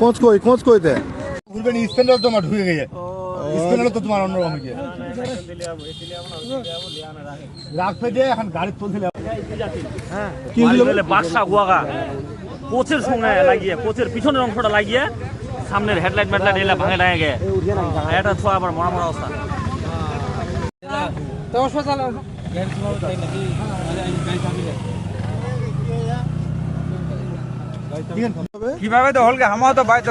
Coach কই coach কইতে? ঘুরবেন স্পেন্ডার তোমার ঢুকে গেছে। স্পেন্ডার তো তোমার অন্যরকম গিয়ে রাখবে যে এখন গাড়ি তুলতে কি হলো? বাদশা গুয়াগা কোচের সঙ্গে লাগিয়ে কোচের পিছনের অংশটা লাগিয়ে সামনের হেডলাইট মেডলাইট এলা ভাঙে ডাঙে গে এটা ছোয়া আবার মরা মরা অবস্থা। কীভাবে তো হলকে আমার তো বাইতে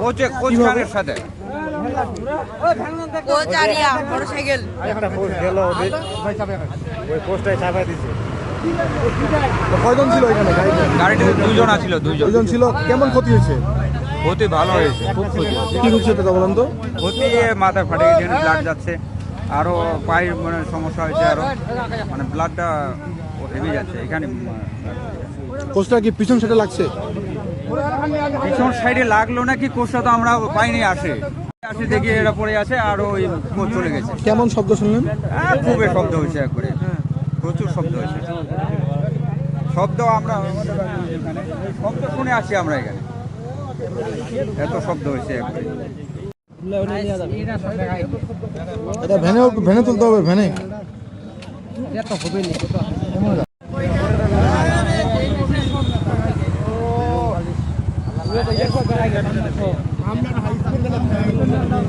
কোচে কয়জন ছিল এখানে? গাড়িতে গাড়িতে দুজন আছিল দুজন ছিল। কেমন ক্ষতি হয়েছে? ক্ষতি ভালো হয়েছে খুব ক্ষতি কি হচ্ছে এটা বলেন তো? ক্ষতি মাথায় ফাটে গেছে ব্লাড যাচ্ছে। আরও পায়ের মানে সমস্যা হয়েছে আরও। মানে ব্লাডটা হেভি যাচ্ছে এখানে কোচটা কি পিছন সেটা লাগছে? পিছন সাইডে লাগল নাকি কোচটা তো আমরা পাইনি আসে। আসে দেখি এটা পড়ে আছে আর ওই চলে গেছে। কেমন শব্দ শুনলেন? হ্যাঁ, খুবই শব্দ হয়েছে একবারে। প্রচুর শব্দ হয়েছে। শব্দ আমরা শব্দ শুনে আসি আমরা এখানে। এত শব্দ হয়েছে একবারে। এটা ভ্যানে ভ্যানে তুলতে হবে ভ্যানে তো হবে না আমরা হাই স্কুল